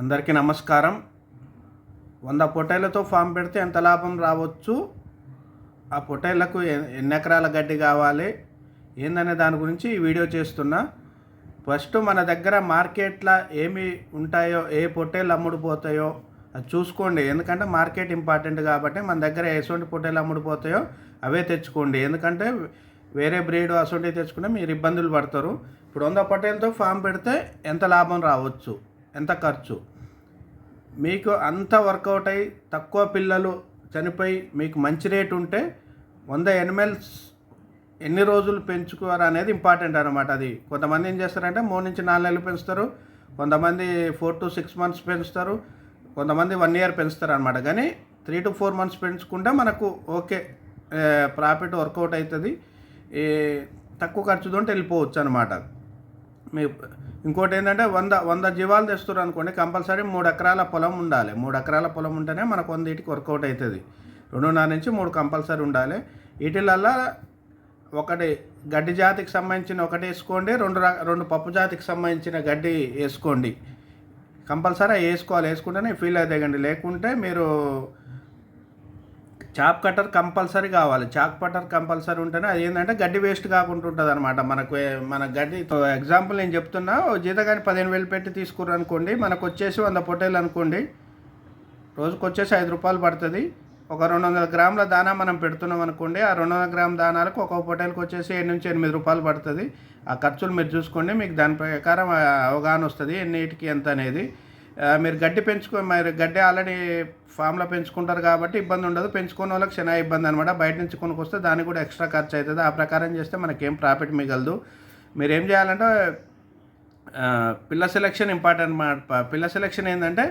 అందరికీ నమస్కారం. వంద పొట్టేళ్ళతో ఫామ్ పెడితే ఎంత లాభం రావచ్చు? ఆ పొట్టేళ్ళకు ఎన్ని ఎకరాల గడ్డి కావాలి? ఏందనే దాని గురించి ఈ వీడియో చేస్తున్నా. ఫస్ట్ మన దగ్గర మార్కెట్లో ఏమి ఉంటాయో ఏ పొట్టేళ్ళు అమ్ముడుపోతాయో అది చూసుకోండి. ఎందుకంటే మార్కెట్ ఇంపార్టెంట్ కాబట్టి మన దగ్గర ఎటువంటి పొట్టేళ్ళు అమ్ముడుపోతాయో అవే తెచ్చుకోండి. ఎందుకంటే వేరే బ్రీడ్ అసొంటివి తెచ్చుకుంటే మీరు ఇబ్బందులు పడతారు. ఇప్పుడు వంద పొట్టేలతో ఫామ్ పెడితే ఎంత లాభం రావచ్చు? ఎంత ఖర్చు? మీకు అంత వర్కౌట్ అయ్యి తక్కువ పిల్లలు చనిపోయి మీకు మంచి రేటు ఉంటే వంద ఎనిమల్స్ ఎన్ని రోజులు పెంచుకోరు అనేది ఇంపార్టెంట్ అనమాట అది. కొంతమంది ఏం చేస్తారంటే మూడు నుంచి నాలుగు నెలలు పెంచుతారు కొంతమంది ఫోర్ టు సిక్స్ మంత్స్ పెంచుతారు కొంతమంది వన్ ఇయర్ పెంచుతారు అనమాట కానీ త్రీ టు ఫోర్ మంత్స్ పెంచుకుంటే మనకు ఓకే ప్రాఫిట్ వర్కౌట్ అవుతుంది. ఈ తక్కువ ఖర్చుతో వెళ్ళిపోవచ్చు అనమాట మీ ఇంకోటి ఏంటంటే వంద వంద జీవాలు తెస్తున్నారు అనుకోండి కంపల్సరీ మూడు ఎకరాల పొలం ఉండాలి. మూడు ఎకరాల పొలం ఉంటేనే మనకు వందీటికి వర్కౌట్ అవుతుంది రెండున్నర నుంచి మూడు కంపల్సరీ ఉండాలి. వీటిలల్లా ఒకటి గడ్డి జాతికి సంబంధించిన ఒకటి వేసుకోండి రెండు రెండు పప్పు జాతికి సంబంధించిన గడ్డి వేసుకోండి. కంపల్సరీ వేసుకోవాలి. వేసుకుంటేనే ఫీల్ అవుతాయండి లేకుంటే మీరు చాప్ కట్టర్ కంపల్సరీ కావాలి. చాక్ కట్టర్ కంపల్సరీ ఉంటేనే అది ఏంటంటే గడ్డి వేస్ట్ కాకుండా ఉంటుంది అనమాట మనకు మన గడ్డి ఎగ్జాంపుల్ నేను చెప్తున్నా ఓ జీతగాని పదిహేను వేలు పెట్టి తీసుకుర్రు అనుకోండి మనకు వచ్చేసి వంద పొట్టేలు అనుకోండి రోజుకు వచ్చేసి ఐదు రూపాయలు పడుతుంది. ఒక రెండు వందల గ్రాముల దానా మనం పెడుతున్నాం అనుకోండి ఆ రెండు వందల గ్రాముల దానాలకు ఒక్కొక్క పొట్టేలకు వచ్చేసి ఏడు నుంచి ఎనిమిది రూపాయలు పడుతుంది. ఆ ఖర్చులు మీరు చూసుకోండి మీకు దాని ప్రకారం అవగాహన వస్తుంది ఎన్నిటికి ఎంత అనేది. మీరు గడ్డి పెంచుకో మీరు గడ్డి ఆల్రెడీ ఫామ్లో పెంచుకుంటారు కాబట్టి ఇబ్బంది ఉండదు. పెంచుకునే వాళ్ళకి చిన్న ఇబ్బంది అనమాట బయట నుంచి కొనుక్కొస్తే దానికి కూడా ఎక్స్ట్రా ఖర్చు అవుతుంది. ఆ ప్రకారం చేస్తే మనకేం ప్రాఫిట్ మిగలదు. మీరు ఏం చేయాలంటే పిల్ల సెలెక్షన్ ఇంపార్టెంట్ అనమాట పిల్ల సెలెక్షన్ ఏంటంటే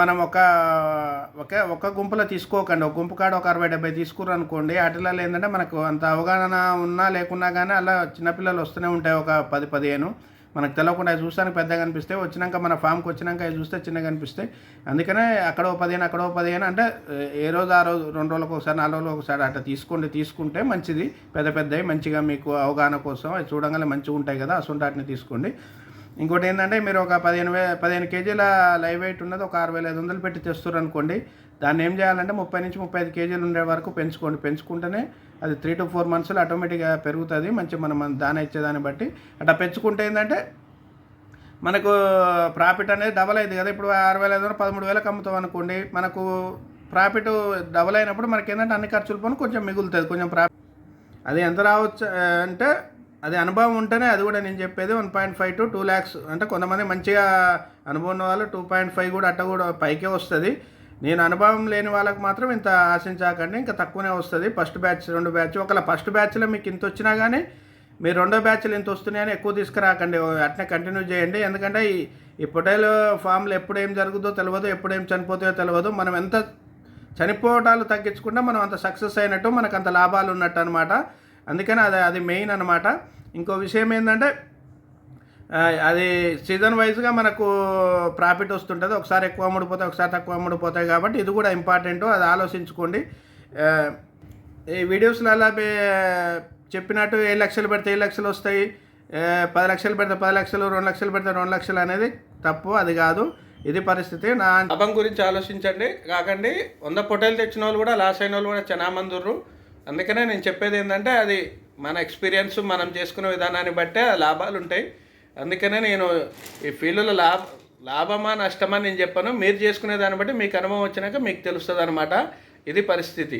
మనం ఒక ఒకే ఒక గుంపులో తీసుకోకండి. ఒక గుంపు కాడ ఒక అరవై డెబ్బై తీసుకురు అనుకోండి. వాటిలలో ఏంటంటే మనకు అంత అవగాహన ఉన్నా లేకున్నా కానీ అలా చిన్నపిల్లలు వస్తూనే ఉంటాయి. ఒక పది పదిహేను. మనకు తెలియకుండా అవి చూస్తానికి పెద్దగా అనిపిస్తే వచ్చినాక మన ఫామ్కి వచ్చినాక అవి చూస్తే చిన్నగా అనిపిస్తాయి అందుకనే అక్కడ ఓ పదిహేను అక్కడ ఓ పదిహేను అంటే ఏ రోజు ఆ రోజు రెండు రోజులకు ఒకసారి నాలుగు రోజులకు ఒకసారి అట్లా తీసుకోండి తీసుకుంటే మంచిది. పెద్ద పెద్దవి మంచిగా మీకు అవగాహన కోసం అవి చూడంగానే మంచిగా ఉంటాయి కదా అసలు వాటిని తీసుకోండి. ఇంకోటి ఏంటంటే మీరు ఒక పదిహేను వే పదిహేను కేజీల లైవ్ వెయిట్ ఉన్నది ఒక ఆరు వేల ఐదు వందలు పెట్టి తెస్తారు అనుకోండి దాన్ని ఏం చేయాలంటే ముప్పై నుంచి ముప్పై ఐదు కేజీలు ఉండే వరకు పెంచుకోండి. పెంచుకుంటేనే అది త్రీ టు ఫోర్ మంత్స్లో ఆటోమేటిక్గా పెరుగుతుంది. మంచి మనం దాన ఇచ్చేదాన్ని బట్టి అట్లా పెంచుకుంటే ఏంటంటే మనకు ప్రాఫిట్ అనేది డబల్ అయింది కదా. ఇప్పుడు ఆరు వేల ఐదు వందలు పదమూడు వేలకు అమ్ముతాం అనుకోండి. మనకు ప్రాఫిట్ డబల్ అయినప్పుడు మనకి ఏంటంటే అన్ని ఖర్చులు పోను కొంచెం మిగులుతుంది. కొంచెం ప్రాఫిట్ అది ఎంత రావచ్చు అంటే అది అనుభవం ఉంటేనే అది కూడా నేను చెప్పేది one point five to two lakhs అంటే కొంతమంది మంచిగా అనుభవం ఉన్న వాళ్ళు టూ పాయింట్ ఫైవ్ కూడా అట్ట కూడా పైకే వస్తుంది. నేను అనుభవం లేని వాళ్ళకి మాత్రం ఇంత ఆశించకండి ఇంకా తక్కువనే వస్తుంది. ఫస్ట్ బ్యాచ్ రెండు బ్యాచ్. ఒకవేళ ఫస్ట్ బ్యాచ్లో మీకు ఇంత వచ్చినా కానీ మీరు రెండో బ్యాచ్లు ఇంత వస్తున్నాయని ఎక్కువ తీసుకురాకండి. అట్నే కంటిన్యూ చేయండి. ఎందుకంటే ఈ ఈ పొటైల్ ఫామ్లు ఎప్పుడు ఏం జరుగుతుందో తెలియదు ఎప్పుడు ఏం చనిపోతాయో తెలియదు మనం ఎంత చనిపోవటాలు తగ్గించుకుంటే మనం అంత సక్సెస్ అయినట్టు మనకు అంత లాభాలు ఉన్నట్టు అనమాట అందుకని అది అది మెయిన్ అనమాట ఇంకో విషయం ఏంటంటే అది సీజన్ వైజ్గా మనకు ప్రాఫిట్ వస్తుంటుంది. ఒకసారి ఎక్కువ అమ్ముడుపోతాయి ఒకసారి తక్కువ అమ్ముడుపోతాయి కాబట్టి ఇది కూడా ఇంపార్టెంట్ అది ఆలోచించుకోండి. ఈ వీడియోస్లో అలా చెప్పినట్టు ఏ లక్షలు పెడితే ఏ లక్షలు వస్తాయి. పది లక్షలు పెడితే పది లక్షలు రెండు లక్షలు పెడితే రెండు లక్షలు అనేది తప్పు అది కాదు. ఇది పరిస్థితి. నా లాభం గురించి ఆలోచించండి. కాకండి వంద పొటేలు తెచ్చిన వాళ్ళు కూడా లాస్ అయిన వాళ్ళు కూడా చాలా మంది అందుకనే నేను చెప్పేది ఏంటంటే అది మన ఎక్స్పీరియన్స్ మనం చేసుకునే విధానాన్ని బట్టే లాభాలు ఉంటాయి అందుకనే నేను ఈ ఫీల్డ్లో లాభ లాభమా నష్టమా నేను చెప్పాను. మీరు చేసుకునే దాన్ని బట్టి మీకు అనుభవం వచ్చినాక మీకు తెలుస్తుంది అనమాట ఇది పరిస్థితి.